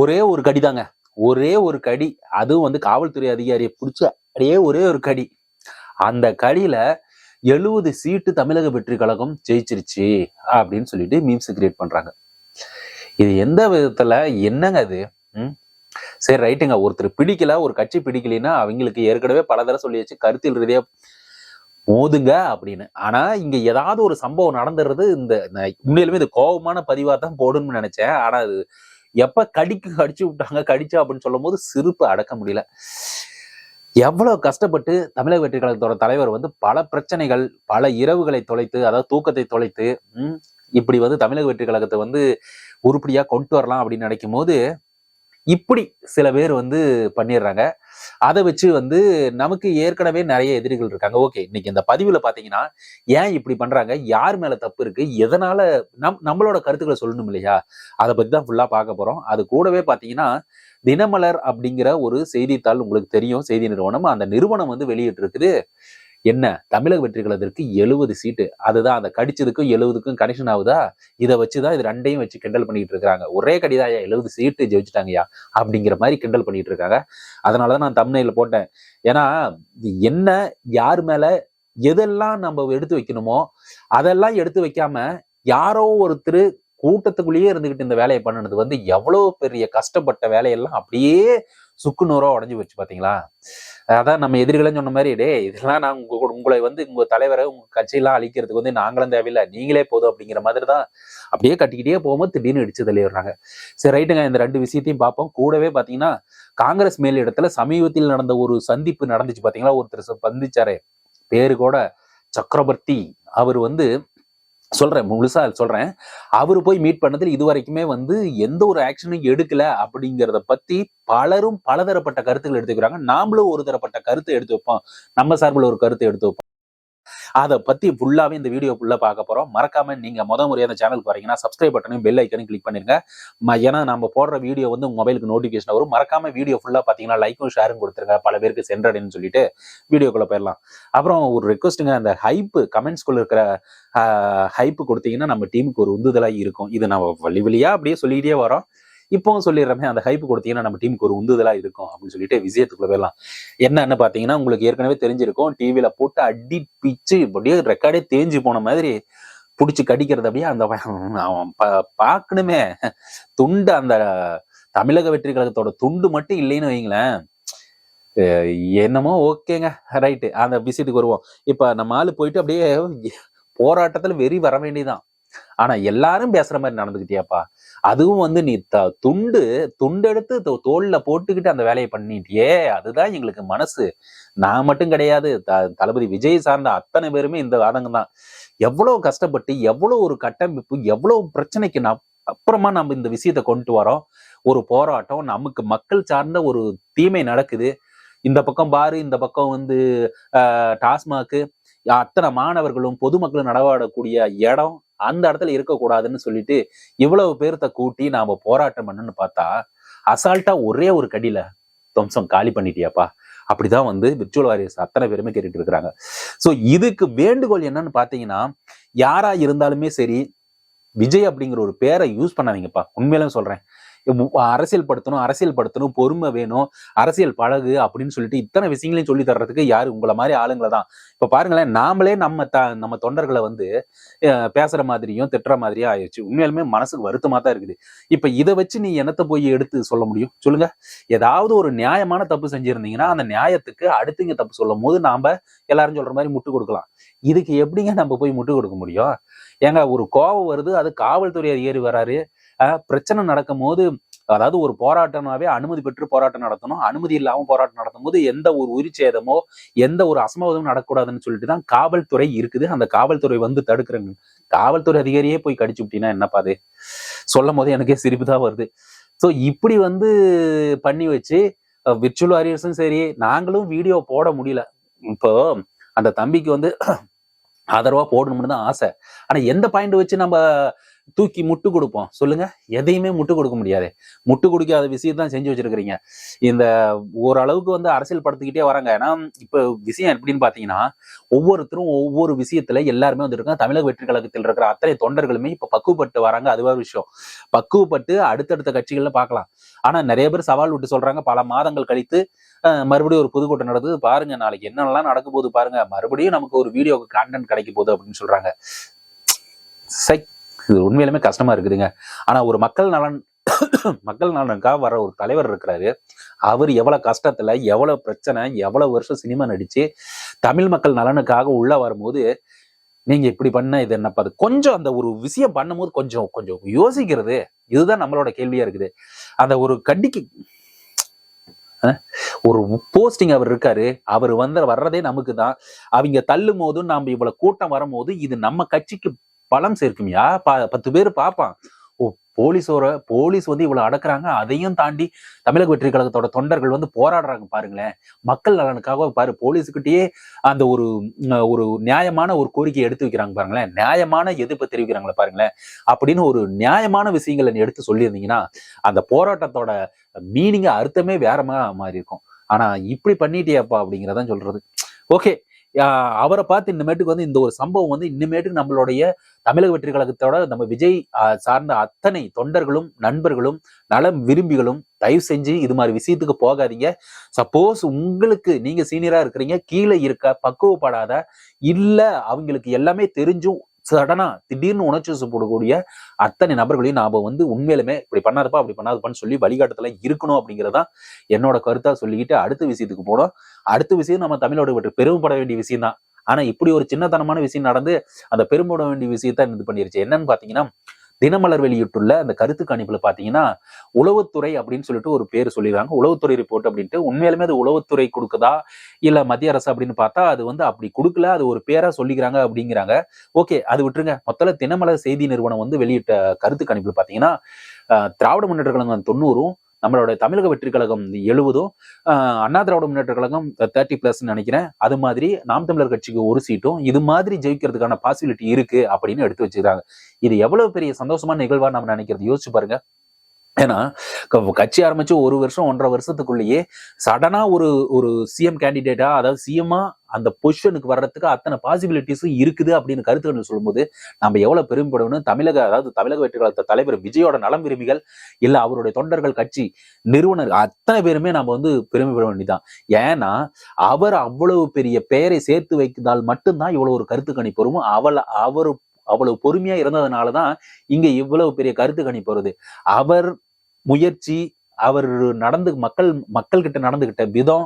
ஒரே ஒரு கடி தாங்க. ஒரே ஒரு கடி. அதுவும் வந்து காவல்துறை அதிகாரியை பிடிச்ச அப்படியே ஒரே ஒரு கடி. அந்த கடியில எழுபது சீட்டு தமிழக வெற்றி கழகம் ஜெயிச்சிருச்சு அப்படின்னு சொல்லிட்டு மீம்ஸ் கிரியேட் பண்றாங்க. இது எந்த விதத்துல? என்னங்க அது சரி ரைட்டுங்க ஒருத்தர் பிடிக்கல ஒரு கட்சி பிடிக்கலைன்னா அவங்களுக்கு ஏற்கனவே பல தடவை சொல்லியாச்சு கருத்தில் ரீதியா மோதுங்க அப்படின்னு. ஆனா இங்க ஏதாவது ஒரு சம்பவம் நடந்துடுறது இந்த உண்மையிலுமே இது கோபமான பதிவா தான் போடணும்னு நினைச்சேன். ஆனா அது எப்ப கடிக்கு கடிச்சு விட்டாங்க கடிச்சா அப்படின்னு சொல்லும் போது சிரிப்பு அடக்க முடியல. எவ்வளவு கஷ்டப்பட்டு தமிழக வெற்றி கழகத்தோட தலைவர் வந்து பல பிரச்சனைகள் பல இரவுகளை தொலைத்து அதாவது தூக்கத்தை தொலைத்து இப்படி வந்து தமிழக வெற்றி கழகத்தை வந்து உருப்படியா கொண்டு வரலாம் அப்படின்னு நினைக்கும் போது இப்படி சில பேர் வந்து பண்ணிடுறாங்க. அதை வச்சு வந்து நமக்கு ஏற்கனவே நிறைய எதிரிகள் இருக்காங்க. ஓகே இன்னைக்கு இந்த பதிவுல பாத்தீங்கன்னா ஏன் இப்படி பண்றாங்க? யார் மேல தப்பு இருக்கு? எதனால? நம் நம்மளோட கருத்துக்களை சொல்லணும் இல்லையா? அதை பத்தி தான் ஃபுல்லா பார்க்க போறோம். அது கூடவே பாத்தீங்கன்னா தினமலர் அப்படிங்கிற ஒரு செய்தித்தாள் உங்களுக்கு தெரியும். செய்தி நிறுவனம் அந்த நிறுவனம் வந்து வெளியிட்டு இருக்குது என்ன? தமிழக வெற்றி கழகத்திற்கு எழுபது சீட்டு. அதுதான் அந்த கடிச்சதுக்கும் எழுபதுக்கும் கனெக்ஷன் ஆகுதா? இதை வச்சுதான் இது ரெண்டையும் வச்சு கிண்டல் பண்ணிட்டு இருக்காங்க ஒரே கடிதாயா எழுபது சீட்டு ஜெயிச்சிட்டாங்கயா? அப்படிங்கிற மாதிரி கிண்டல் பண்ணிட்டு இருக்காங்க. அதனாலதான் நான் தமிழ்ல போட்டேன். ஏன்னா என்ன யார் மேல எதெல்லாம் நம்ம எடுத்து வைக்கணுமோ அதெல்லாம் எடுத்து வைக்காம யாரோ ஒருத்தர் கூட்டத்துக்குள்ளேயே இருந்துகிட்டு இந்த வேலையை பண்ணினது வந்து எவ்வளவு பெரிய கஷ்டப்பட்ட வேலையெல்லாம் அப்படியே சுக்கு நூறா உடஞ்சி போச்சு பாத்தீங்களா? அதான் நம்ம எதிரிகளும் சொன்ன மாதிரி டே இதெல்லாம் நான் உங்க கூட- உங்களை வந்து உங்க தலைவரை உங்க கட்சியெல்லாம் அழிக்கிறதுக்கு வந்து நாங்களும் தேவையில்லை. நீங்களே போதும் அப்படிங்கிற மாதிரி தான் அப்படியே கட்டிக்கிட்டே போகும்போது திடீர்னு இடிச்சு தள்ளிடுறாங்க. சரி ரைட்டுங்க. இந்த ரெண்டு விஷயத்தையும் பார்ப்போம். கூடவே பாத்தீங்கன்னா காங்கிரஸ் மேலிடத்துல சமீபத்தில் நடந்த ஒரு சந்திப்பு நடந்துச்சு பாத்தீங்களா? ஒருத்தர் சந்திச்சாரு. பேரு கூட சக்கரவர்த்தி. அவர் வந்து சொல்றேன் முழுசா சொல்றேன். அவர் போய் மீட் பண்ணதில் இது வரைக்குமே வந்து எந்த ஒரு ஆக்ஷனும் எடுக்கல அப்படிங்கிறத பத்தி பலரும் பலதரப்பட்ட கருத்துக்கள் எடுத்துக்கிறாங்க. நாமளும் ஒரு தரப்பட்ட கருத்தை எடுத்து வைப்போம். நம்ம சார்பில் ஒரு கருத்தை எடுத்து வைப்போம். அதை பத்தி ஃபுல்லாவே இந்த வீடியோ ஃபுல்லா பார்க்க போறோம். மறக்காம நீங்க முத முறையாக அந்த சேனலுக்கு வரீங்கன்னா சப்ஸ்கிரைப் பட்டனையும் பெல் ஐக்கனையும் கிளிக் பண்ணிருங்க. ஏன்னா நம்ம போடுற வீடியோ வந்து உங்க மொபைலுக்கு நோட்டிபிகேஷன் வரும். மறக்காம வீடியோ ஃபுல்லா பாத்தீங்கன்னா லைக்கும் ஷேரும் கொடுத்துருங்க. பல பேருக்கு சென்றடைன்னு சொல்லிட்டு வீடியோக்குள்ள போயிடலாம். அப்புறம் ஒரு ரெக்வஸ்ட்டுங்க அந்த ஹைப்பு கமெண்ட்ஸ்குள்ள இருக்கிற ஹைப்பு கொடுத்தீங்கன்னா நம்ம டீமுக்கு ஒரு உந்துதலா இருக்கும். இது நம்ம வழி வழியா அப்படியே சொல்லிக்கிட்டே வரோம். இப்பவும் சொல்லிடுறமே அந்த ஹைப்பு கொடுத்தீங்கன்னா நம்ம டீமுக்கு ஒரு உந்துதலா இருக்கும் அப்படின்னு சொல்லிட்டு விஷயத்துக்குள்ள போயிடலாம். என்னன்னு பாத்தீங்கன்னா உங்களுக்கு ஏற்கனவே தெரிஞ்சிருக்கும் டிவியில போட்டு அடி பிச்சு அப்படியே ரெக்கார்டே தேஞ்சு போன மாதிரி புடிச்சு கடிக்கிறது அப்படியே அந்த ப- அவன் பார்க்கணுமே. துண்டு அந்த தமிழக வெற்றி கழகத்தோட துண்டு மட்டும் இல்லைன்னு வைங்களேன். என்னமோ ஓகேங்க. ரைட்டு அந்த விசிட்டுக்கு வருவோம். இப்போ நம்ம ஆள் போயிட்டு அப்படியே போராட்டத்தில் வெறி வர வேண்டியதான் ஆனா எல்லாரும் பேசுற மாதிரி நடந்துக்கிட்டியாப்பா? அதுவும் வந்து நீ த துண்டு துண்டெடுத்து தோ- தோல்ல போட்டுக்கிட்டு அந்த வேலையை பண்ணிட்டியே அதுதான் எங்களுக்கு மனசு. நான் மட்டும் கிடையாது த- தளபதி விஜய் சார்ந்த அத்தனை பேருமே இந்த ஆதங்கம் தான். எவ்வளவு கஷ்டப்பட்டு எவ்வளவு ஒரு கட்டமைப்பு எவ்வளவு பிரச்சனைக்கு நான் அப்புறமா நம்ம இந்த விஷயத்தை கொண்டு வரோம். ஒரு போராட்டம் நமக்கு மக்கள் சார்ந்த ஒரு தீமை நடக்குது. இந்த பக்கம் பாரு இந்த பக்கம் வந்து டாஸ்மாக்கு அத்தனை மாணவர்களும் பொதுமக்களும் நடவாடக்கூடிய இடம். அந்த இடத்துல இருக்கக்கூடாதுன்னு சொல்லிட்டு இவ்வளவு பேர்த்த கூட்டி நாம போராட்டம் பண்ணுன்னு பார்த்தா அசால்ட்டா ஒரே ஒரு கடியில துவம்சம் காலி பண்ணிட்டியாப்பா. அப்படிதான் வந்து விர்ச்சுவல் வாரியர்ஸ் அத்தனை பேருமே கேட்டுட்டு இருக்கிறாங்க. சோ இதுக்கு வேண்டுகோள் என்னன்னு பாத்தீங்கன்னா யாரா இருந்தாலுமே சரி விஜய் அப்படிங்கிற ஒரு பேரை யூஸ் பண்ணாதீங்கப்பா. உண்மையிலும் சொல்றேன். அரசியல் படுத்தணும் அரசியல் படுத்தணும் பொறுமை வேணும் அரசியல் பழகு அப்படின்னு சொல்லிட்டு இத்தனை விஷயங்களையும் சொல்லி தர்றதுக்கு யாரு? உங்களை மாதிரி ஆளுங்களை தான். இப்ப பாருங்களேன் நாமளே நம்ம த நம்ம தொண்டர்களை வந்து பேசுற மாதிரியும் திட்டுற மாதிரியும் ஆயிடுச்சு உண்மையாலுமே மனசுக்கு வருத்தமா தான் இருக்குது. இப்ப இதை வச்சு நீ என்னத்தை போய் எடுத்து சொல்ல முடியும்? சொல்லுங்க. ஏதாவது ஒரு நியாயமான தப்பு செஞ்சிருந்தீங்கன்னா அந்த நியாயத்துக்கு அடுத்தவங்க தப்பு சொல்லும் போது நாம எல்லாரும் சொல்ற மாதிரி முட்டு கொடுக்கலாம். இதுக்கு எப்படிங்க நம்ம போய் முட்டு கொடுக்க முடியும்? ஏங்க ஒரு கோவம் வருது அது காவல்துறை அதிகாரி வராரு. பிரச்சனை நடக்கும் போது அதாவது ஒரு போராட்டம்னாவே அனுமதி பெற்று போராட்டம் நடத்தணும். அனுமதி இல்லாம போராட்டம் நடத்தும் போது எந்த ஒரு உயிர் சேதமோ எந்த ஒரு அசம்பாவிதமும் நடக்கூடாதுன்னு சொல்லிட்டு தான் காவல்துறை இருக்குது. அந்த காவல்துறை வந்து தடுக்கிறாங்க. காவல்துறை அதிகாரியே போய் கடிச்சு விட்டீங்கன்னா என்னப்பா அது? சொல்லும் போது எனக்கே சிரிப்பு தான் வருது. ஸோ இப்படி வந்து பண்ணி வச்சு விர்ச்சுவல் வாரியர்ஸும் சரி நாங்களும் வீடியோ போட முடியல. இப்போ அந்த தம்பிக்கு வந்து ஆதரவா போடணும்னு தான் ஆசை. ஆனா எந்த பாயிண்ட் வச்சு நம்ம தூக்கி முட்டு கொடுப்போம். சொல்லுங்க. எதையுமே முட்டு கொடுக்க முடியாது. முட்டு கொடுக்காத விஷயத்தான் செஞ்சு வச்சிருக்கிறீங்க. இந்த ஓரளவுக்கு வந்து அரசியல் படுத்திக்கிட்டே வராங்க. ஏன்னா இப்ப விஷயம் எப்படின்னு பாத்தீங்கன்னா ஒவ்வொருத்தரும் ஒவ்வொரு விஷயத்துல எல்லாருமே வந்துருக்காங்க. தமிழக வெற்றி கழகத்தில் இருக்கிற அத்தனை தொண்டர்களுமே இப்ப பக்குவப்பட்டு வராங்க. அதுவா விஷயம். பக்குவப்பட்டு அடுத்தடுத்த கட்சிகள்ல பார்க்கலாம் ஆனா நிறைய பேர் சவால் விட்டு சொல்றாங்க. பல மாதங்கள் கழித்து மறுபடியும் ஒரு புதுக்கூட்டம் நடக்குது. பாருங்க நாளைக்கு என்னெல்லாம் நடக்க போகுது பாருங்க. மறுபடியும் நமக்கு ஒரு வீடியோ கான்டென்ட் கிடைக்க போகுது அப்படின்னு சொல்றாங்க. சை உண்மையிலுமே கஷ்டமா இருக்குதுங்க. ஆனா ஒரு மக்கள் நலன் மக்கள் நலனுக்காக வர ஒரு தலைவர் இருக்கிறாரு. அவர் எவ்வளவு கஷ்டத்துல எவ்வளவு பிரச்சனை எவ்வளவு வருஷம் சினிமா நடிச்சு தமிழ் மக்கள் நலனுக்காக உள்ள வரும்போது நீங்க இப்படி பண்ண இது என்னப்பா அது கொஞ்சம் அந்த ஒரு விஷயம் பண்ணும்போது கொஞ்சம் கொஞ்சம் யோசிக்கிறது இதுதான் நம்மளோட கேள்வியா இருக்குது. அந்த ஒரு கடிக்கு ஒரு போஸ்டிங் அவர் இருக்காரு. அவர் வந்து வர்றதே நமக்கு தான் அவங்க தள்ளும் போதும் நாம இவ்வளவு கூட்டம் வரும்போது இது நம்ம கட்சிக்கு பலம் சேர்க்கும்யா ப- பத்து பேர் பார்ப்பான் ஓ போலீஸோட போலீஸ் வந்து இவ்வளவு அடக்குறாங்க. அதையும் தாண்டி தமிழக வெற்றி கழகத்தோட தொண்டர்கள் வந்து போராடுறாங்க பாருங்களேன். மக்கள் நலனுக்காக பாரு போலீஸுக்கிட்டயே அந்த ஒரு ஒரு நியாயமான ஒரு கோரிக்கையை எடுத்து வைக்கிறாங்க பாருங்களேன். நியாயமான எதிர்ப்பு தெரிவிக்கிறாங்களே பாருங்களேன். அப்படின்னு ஒரு நியாயமான விஷயங்களை நீ எடுத்து சொல்லியிருந்தீங்கன்னா அந்த போராட்டத்தோட மீனிங்க அர்த்தமே வேற மாதிரி இருக்கும். ஆனா இப்படி பண்ணிட்டியாப்பா அப்படிங்கிறதான் சொல்றது. ஓகே அவரை பார்த்து இனிமேட்டுக்கு வந்து இந்த ஒரு சம்பவம் வந்து இனிமேட்டுக்கு நம்மளுடைய தமிழக வெற்றி கழகத்தோட நம்ம விஜய் சார்ந்த அத்தனை தொண்டர்களும் நண்பர்களும் நலம் விரும்பிகளும் தயவு செஞ்சு இது மாதிரி விஷயத்துக்கு போகாதீங்க. சப்போஸ் உங்களுக்கு நீங்க சீனியரா இருக்கிறீங்க கீழே இருக்க பக்குவப்படாத இல்ல அவங்களுக்கு எல்லாமே தெரிஞ்சும் சடனா திடீர்னு உணர்ச்சி போடக்கூடிய அத்தனை நபர்களையும் நாம வந்து உண்மையிலுமே இப்படி பண்ணாதப்பா அப்படி பண்ணாதப்பான்னு சொல்லி வழிகாட்டத்துல இருக்கணும் அப்படிங்கிறதா என்னோட கருத்தா சொல்லிக்கிட்டு அடுத்த விஷயத்துக்கு போனோம் அடுத்த விஷயம் நம்ம தமிழோட விட்டு பெருமைப்பட வேண்டிய விஷயம் தான் ஆனா இப்படி ஒரு சின்னத்தனமான விஷயம் நடந்து அந்த பெருமைப்பட வேண்டிய விஷயத்த இது பண்ணிருச்சு. என்னன்னு பாத்தீங்கன்னா தினமலர் வெளியிட்டுள்ள அந்த கருத்து கணிப்புல பாத்தீங்கன்னா உளவுத்துறை அப்படின்னு சொல்லிட்டு ஒரு பேர் சொல்லிடுறாங்க. உளவுத்துறை ரிப்போர்ட் அப்படின்ட்டு உண்மையிலுமே அது உளவுத்துறை கொடுக்குதா? இல்ல மத்திய அரசு அப்படின்னு பார்த்தா அது வந்து அப்படி கொடுக்கல அது ஒரு பேரா சொல்லிக்கிறாங்க அப்படிங்கிறாங்க. ஓகே அது விட்டுருங்க. மொத்தல தினமலர் செய்தி நிறுவனம் வந்து வெளியிட்ட கருத்து கணிப்புல பாத்தீங்கன்னா திராவிட முன்னேற்ற கழகம் தொண்ணூறும் நம்மளோட தமிழக வெற்றி கழகம் எழுபதும் அண்ணா திராவிட முன்னேற்ற கழகம் தேர்ட்டி பிளஸ் நினைக்கிறேன். அது மாதிரி நாம் தமிழர் கட்சிக்கு ஒரு சீட்டும் இது மாதிரி ஜெயிக்கிறதுக்கான பாசிபிலிட்டி இருக்கு அப்படின்னு எடுத்து வச்சுக்கிறாங்க. இது எவ்வளவு பெரிய சந்தோஷமான நிகழ்வா நம்ம நினைக்கிறது? யோசிச்சு பாருங்க. ஏன்னா க- கட்சி ஆரம்பிச்சு ஒரு வருஷம் ஒன்றரை வருஷத்துக்குள்ளேயே சடனா ஒரு ஒரு சிஎம் கேண்டிடேட்டா அதாவது சிஎம்மா அந்த பொசிஷனுக்கு வர்றதுக்கு அத்தனை பாசிபிலிட்டிஸும் இருக்குது அப்படின்னு கருத்துக்கள் சொல்லும்போது நம்ம எவ்வளவு பெருமைப்படணும் தமிழக அதாவது தமிழக வெற்றிகளத்த தலைவர் விஜயோட நலம் விரும்பிகள் இல்ல அவருடைய தொண்டர்கள் கட்சி நிறுவனர் அத்தனை பேருமே நம்ம வந்து பெருமைப்பட வேண்டியதான் ஏன்னா அவர் அவ்வளவு பெரிய பெயரை சேர்த்து வைத்தால் மட்டும்தான் இவ்வளவு ஒரு கருத்து கணிப்பு வரும் அவள் அவர் அவ்வளவு பொறுமையா இருந்ததுனாலதான் இங்க இவ்வளவு பெரிய கருத்து கணிப்பு வருது அவர் முயற்சி அவர் நடந்து மக்கள் மக்கள் கிட்ட நடந்துகிட்ட விதம்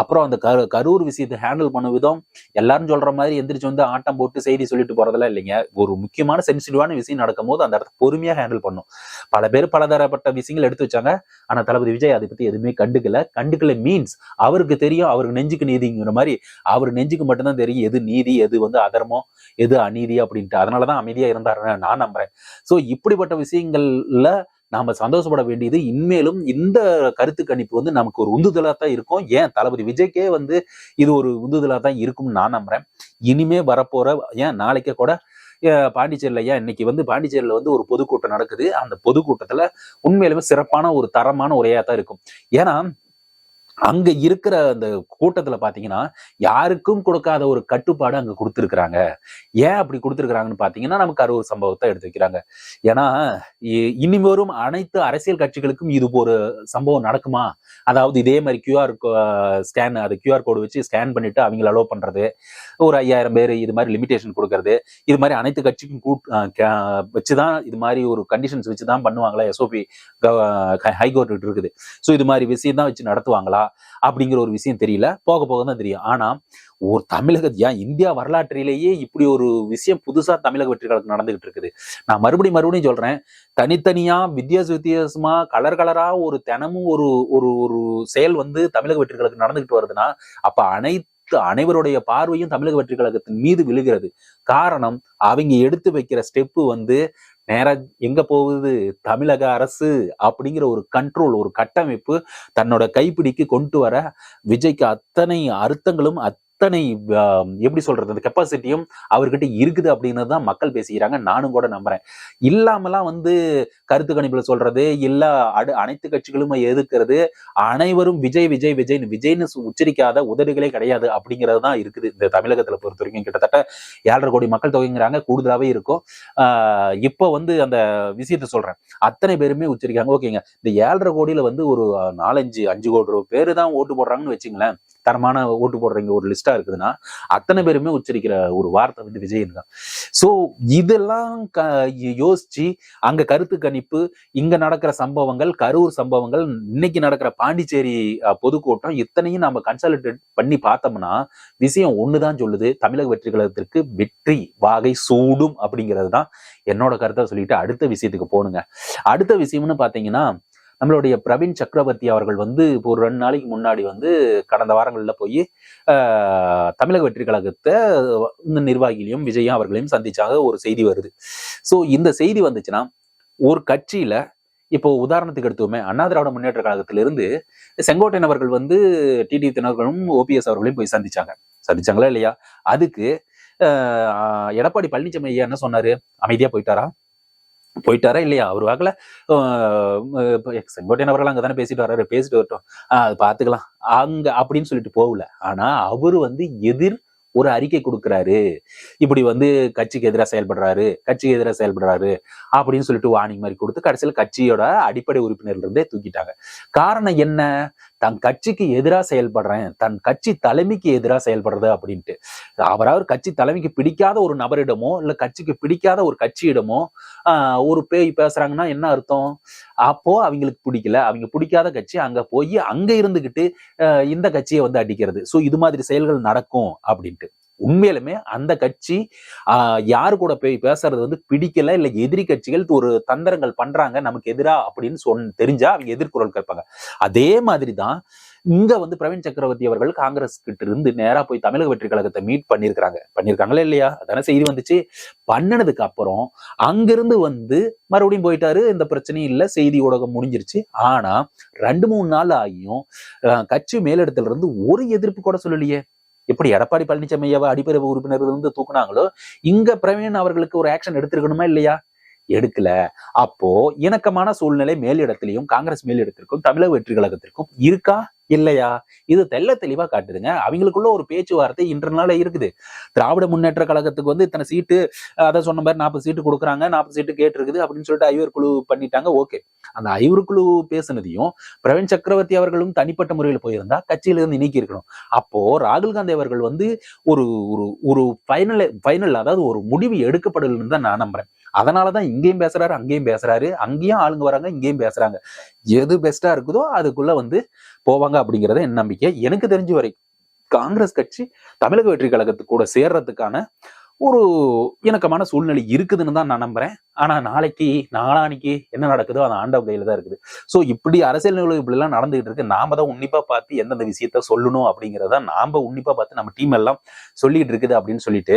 அப்புறம் அந்த கரு கரூர் விஷயத்தை ஹேண்டில் பண்ண விதம் எல்லாரும் சொல்ற மாதிரி எந்திரிச்சு வந்து ஆட்டம் போட்டு செய்தி சொல்லிட்டு போறதெல்லாம் இல்லைங்க. ஒரு முக்கியமான சென்சிட்டிவான விஷயம் நடக்கும் போது அந்த இடத்த பொறுமையா ஹேண்டில் பண்ணும். பல பேர் பலதரப்பட்ட விஷயங்கள் எடுத்து வச்சாங்க. ஆனா தளபதி விஜய் அதை பத்தி எதுவுமே கண்டுக்கல. கண்டுக்கல மீன்ஸ் அவருக்கு தெரியும் அவருக்கு நெஞ்சுக்கு நீதிங்கிற மாதிரி அவர் நெஞ்சுக்கு மட்டும்தான் தெரியும் எது நீதி எது வந்து அதர்மம் எது அநீதி அப்படின்ட்டு. அதனாலதான் அமைதியா இருந்தாருன்னு நான் நம்புறேன். சோ இப்படிப்பட்ட விஷயங்கள்ல நாம சந்தோஷப்பட வேண்டியது இன்மேலும் இந்த கருத்து கணிப்பு வந்து நமக்கு ஒரு உந்துதலா தான் இருக்கும். ஏன்? தளபதி விஜய்க்கே வந்து இது ஒரு உந்துதலா தான் இருக்கும்னு நான் நம்புறேன். இனிமே வரப்போற ஏன்? நாளைக்கே கூட பாண்டிச்சேரியில் ஏன்? இன்னைக்கு வந்து பாண்டிச்சேரியில் வந்து ஒரு பொதுக்கூட்டம் நடக்குது. அந்த பொதுக்கூட்டத்துல உண்மையிலுமே சிறப்பான ஒரு தரமான உரையா தான் இருக்கும். ஏன்னா அங்க இருக்கிற அந்த கூட்டத்துல பாத்தீங்கன்னா யாருக்கும் கொடுக்காத ஒரு கட்டுப்பாடு அங்க கொடுத்துருக்குறாங்க. ஏன் அப்படி கொடுத்துருக்குறாங்கன்னு பாத்தீங்கன்னா நமக்கு அது சம்பவத்தை எடுத்து வைக்கிறாங்க. ஏன்னா இ- இனி வரும் அனைத்து அரசியல் கட்சிகளுக்கும் இது ஒரு சம்பவம் நடக்குமா? அதாவது இதே மாதிரி கியூஆர் ஸ்கேன் அது கியூஆர் கோடு வச்சு ஸ்கேன் பண்ணிட்டு அவங்கள அலோவ் பண்றது ஒரு ஐயாயிரம் பேர் இது மாதிரி லிமிடேஷன் கொடுக்கறது இது மாதிரி அனைத்து கட்சிக்கும் கூட் வச்சுதான் இது மாதிரி ஒரு கண்டிஷன்ஸ் வச்சு தான் பண்ணுவாங்களா எஸ்ஓபி ஹைகோர்ட் இருக்குது. ஸோ இது மாதிரி விஷயம் தான் வச்சு நடத்துவாங்களா? அப்படிங்கிற ஒரு விஷயம் தெரியல. போக போக தான் தெரியும். ஆனா ஒரு தமிழக ஏன் இந்தியா வரலாற்றிலேயே இப்படி ஒரு விஷயம் புதுசா தமிழக வெற்றிகளுக்கு நடந்துகிட்டு இருக்குது. நான் மறுபடியும் மறுபடியும் சொல்றேன். தனித்தனியா வித்தியாச வித்தியாசமா கலர் கலரா ஒரு தினமும் ஒரு ஒரு ஒரு செயல் வந்து தமிழக வெற்றிகளுக்கு நடந்துகிட்டு வருதுன்னா அப்ப அனைத்து அனைவருடைய பார்வையும் தமிழக வெற்றி கழகத்தின் மீது விழுகிறது. காரணம் அவங்க எடுத்து வைக்கிற ஸ்டெப்பு வந்து நேரா எங்க போகுது? தமிழக அரசு அப்படிங்கிற ஒரு கண்ட்ரோல் ஒரு கட்டமைப்பு தன்னோட கைப்பிடிக்கு கொண்டு வர விஜய்க்கு அத்தனை அர்த்தங்களும் அத்தனை எப்படி சொல்றது அந்த கெப்பாசிட்டியும் அவர்கிட்ட இருக்குது அப்படின்னு தான் மக்கள் பேசிக்கிறாங்க. நானும் கூட நம்புறேன். இல்லாமலாம் வந்து கருத்து கணிப்புல சொல்றது இல்ல அடு அனைத்து கட்சிகளும் எதிர்க்கிறது அனைவரும் விஜய் விஜய் விஜய்னு விஜய்னு உச்சரிக்காத உதடுகளே கிடையாது அப்படிங்கிறது தான் இருக்குது இந்த தமிழகத்துல பொறுத்த வரைக்கும் கிட்டத்தட்ட. ஏழரை கோடி மக்கள் தொகைங்கிறாங்க கூடுதலாவே இருக்கும். ஆஹ் இப்போ வந்து அந்த விஷயத்த சொல்றேன். அத்தனை பேருமே உச்சரிக்காங்க ஓகேங்க. இந்த ஏழரை கோடியில வந்து ஒரு நாலஞ்சு அஞ்சு கோடி பேரு தான் ஓட்டு போடுறாங்கன்னு வச்சுங்களேன். தரமான ஓட்டு போடுறவங்க ஒரு லிஸ்டா இருக்குதுன்னா அத்தனை பேருமே உச்சரிக்கிற ஒரு வார்த்தை வந்து விஜயன் தான். ஸோ இதெல்லாம் க யோசிச்சு அங்க கருத்து கணிப்பு இங்க நடக்கிற சம்பவங்கள் கரூர் சம்பவங்கள் இன்னைக்கு நடக்கிற பாண்டிச்சேரி பொதுக்கூட்டம் இத்தனையும் நம்ம கன்சாலிடேட் பண்ணி பார்த்தோம்னா விஷயம் ஒண்ணுதான் சொல்லுது. தமிழக வெற்றி கழகத்திற்கு வெற்றி வாகை சூடும் அப்படிங்கிறது தான் என்னோட கருத்தை சொல்லிட்டு அடுத்த விஷயத்துக்கு போகணுங்க அடுத்த விஷயம்னு பார்த்தீங்கன்னா நம்மளுடைய பிரவீன் சக்கரவர்த்தி அவர்கள் வந்து இப்போ ஒரு ரெண்டு நாளைக்கு முன்னாடி வந்து கடந்த வாரங்களில் போய் தமிழக வெற்றி கழகத்தை இந்த நிர்வாகிகளையும் விஜயும் அவர்களையும் சந்திச்சாங்க. ஒரு செய்தி வருது. ஸோ இந்த செய்தி வந்துச்சுன்னா ஒரு கட்சியில இப்போ உதாரணத்துக்கு எடுத்துவோமே அண்ணா திராவிட முன்னேற்ற கழகத்திலிருந்து செங்கோட்டையன் அவர்கள் வந்து டிடி தினர்களும் ஓபிஎஸ் அவர்களையும் போய் சந்திச்சாங்க. சந்திச்சாங்களா இல்லையா? அதுக்கு எடப்பாடி பழனிசாமி ஐயா என்ன சொன்னாரு? அமைதியா போயிட்டாரா? போயிட்டாரா இல்லையா? அவர் வாக்குல. செங்கோட்டையன் அவர்கள் அங்கதானே பேசிட்டு வர்றாரு. பேசிட்டு வரட்டும். அது பாத்துக்கலாம். அங்க அப்படின்னு சொல்லிட்டு போகல. ஆனா அவரு வந்து எதிர் ஒரு அறிக்கை கொடுக்குறாரு. இப்படி வந்து கட்சிக்கு எதிராக செயல்படுறாரு கட்சிக்கு எதிராக செயல்படுறாரு அப்படின்னு சொல்லிட்டு வார்னிங் மாதிரி கொடுத்து கடைசியில் கட்சியோட அடிப்படை உறுப்பினர்ல இருந்தே தூக்கிட்டாங்க. காரணம் என்ன? தன் கட்சிக்கு எதிராக செயல்படுறேன் தன் கட்சி தலைமைக்கு எதிராக செயல்படுறது அப்படின்ட்டு. அவராவர் கட்சி தலைமைக்கு பிடிக்காத ஒரு நபரிடமோ இல்லை கட்சிக்கு பிடிக்காத ஒரு கட்சியிடமோ ஒரு பேய் பேசுறாங்கன்னா என்ன அர்த்தம்? அப்போ அவங்களுக்கு பிடிக்கல. அவங்க பிடிக்காத கட்சி அங்க போய் அங்க இருந்துகிட்டு இந்த கட்சியை வந்து அடிக்கிறது. ஸோ இது மாதிரி செயல்கள் நடக்கும் அப்படின்ட்டு. உண்மையிலுமே அந்த கட்சி ஆஹ் யாரு கூட போய் பேசுறது வந்து பிடிக்கல இல்ல எதிரி கட்சிகள் ஒரு தந்திரங்கள் பண்றாங்க நமக்கு எதிரா அப்படின்னு சொன் தெரிஞ்சா அவங்க எதிர்குரல் கேட்பாங்க. அதே மாதிரி தான் இங்க வந்து பிரவீன் சக்கரவர்த்தி அவர்கள் காங்கிரஸ் கிட்ட இருந்து நேரா போய் தமிழக வெற்றி கழகத்தை மீட் பண்ணியிருக்கிறாங்க பண்ணியிருக்காங்களா இல்லையா? அதான செய்தி வந்துச்சு. பண்ணினதுக்கு அப்புறம் அங்கிருந்து வந்து மறுபடியும் போயிட்டாரு இந்த பிரச்சனையும் இல்லை செய்தி ஊடகம் முடிஞ்சிருச்சு. ஆனா ரெண்டு மூணு நாள் ஆகியும் அஹ், கட்சி மேலிடத்துல இருந்து ஒரு எதிர்ப்பு கூட சொல்லலையே. எப்படி எடப்பாடி பழனிசாமி ஐயாவை அடிப்படை உறுப்பினர்கள் வந்து தூக்குனாங்களோ இங்க பிரவீன் அவர்களுக்கு ஒரு ஆக்ஷன் எடுத்திருக்கணுமா இல்லையா? எடுக்கல. அப்போ இணக்கமான சூழ்நிலை மேலிடத்திலையும் காங்கிரஸ் மேலிடத்திற்கும் தமிழக வெற்றி கழகத்திற்கும் இருக்கா? இல்லையா? இது தெள்ள தெளிவா காட்டுதுங்க. அவங்களுக்குள்ள ஒரு பேச்சுவார்த்தை இன்றனால இருக்குது. திராவிட முன்னேற்ற கழகத்துக்கு வந்து இத்தனை சீட்டு அதை சொன்ன மாதிரி நாற்பது சீட்டு கொடுக்குறாங்க நாற்பது சீட்டு கேட்டிருக்குது அப்படின்னு சொல்லிட்டு ஐவர் குழு பண்ணிட்டாங்க ஓகே. அந்த ஐவர் குழு பேசுனதையும் பிரவீன் சக்கரவர்த்தி அவர்களும் தனிப்பட்ட முறையில் போயிருந்தா கட்சியில இருந்து நீக்கி இருக்கணும். அப்போ ராகுல் காந்தி அவர்கள் வந்து ஒரு ஒரு ஒரு ஃபைனல் ஃபைனல் அதாவது ஒரு முடிவு எடுக்கப்படலன்னு தான் நான் நம்புறேன். அதனாலதான் இங்கேயும் பேசுறாரு அங்கேயும் பேசுறாரு. அங்கேயும் ஆளுங்க வராங்க இங்கேயும் பேசுறாங்க. எது பெஸ்டா இருக்குதோ அதுக்குள்ள வந்து போவாங்க அப்படிங்கிறத என் நம்பிக்கை. எனக்கு தெரிஞ்ச வரைக்கும் காங்கிரஸ் கட்சி தமிழக வெற்றி கழகத்துக்கு கூட சேர்றதுக்கான ஒரு இணக்கமான சூழ்நிலை இருக்குதுன்னு தான் நான் நம்புறேன். ஆனா நாளைக்கு நாளானிக்கு என்ன நடக்குதோ அது ஆண்டவ கையில தான் இருக்குது. சோ இப்படி அரசியல் நிகழ்வு இப்படி எல்லாம் நடந்துகிட்டு இருக்கு. நாம தான் உன்னிப்பா பார்த்து எந்தெந்த விஷயத்த சொல்லணும் அப்படிங்கிறத நாம உன்னிப்பா பார்த்து நம்ம டீம் எல்லாம் சொல்லிட்டு இருக்குது அப்படின்னு சொல்லிட்டு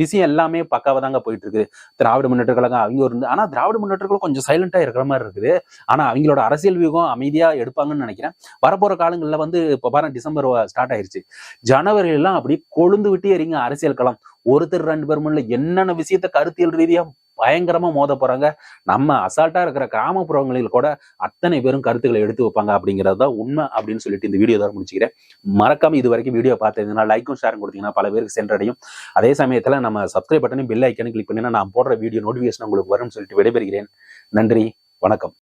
விஷயம் எல்லாமே பக்காவா தாங்க போயிட்டு இருக்குது. திராவிட முன்னேற்ற கழகம் அவங்க இருந்து ஆனா திராவிட முன்னேற்ற கழகம் கொஞ்சம் சைலண்டா இருக்கிற மாதிரி இருக்குது. ஆனா அவங்களோட அரசியல் வியூகம் அமைதியா எடுப்பாங்கன்னு நினைக்கிறேன். வரப்போற காலங்களில் வந்து இப்ப பாருங்க டிசம்பர் ஸ்டார்ட் ஆயிருச்சு. ஜனவரி எல்லாம் அப்படி கொழுந்து விட்டு எறிங்க அரசியல் களம். ஒருத்தர் ரெண்டு பேர் முன்னில் என்னென்ன விஷயத்த கருத்தியல் ரீதியா பயங்கரமா மோத போறாங்க நம்ம அசால்ட்டா இருக்கிற கிராமப்புறங்களில் கூட அத்தனை பேரும் கருத்துக்களை எடுத்து வைப்பாங்க அப்படிங்கிறது தான் உண்மை அப்படின்னு சொல்லிட்டு இந்த வீடியோ தான் முடிச்சுக்கிறேன். மறக்காம இது வரைக்கும் வீடியோ பார்த்தீங்கன்னா லைக்கும் ஷேரும் கொடுத்தீங்கன்னா பல பேருக்கு சென்றடையும். அதே சமயத்துல நம்ம சப்ஸ்கிரைப் பட்டனையும் பெல் ஐக்கனும் கிளிக் பண்ணினா நான் போடுற வீடியோ நோட்டிஃபிகேஷன் உங்களுக்கு வரும்னு சொல்லிட்டு விடைபெறுகிறேன். நன்றி வணக்கம்.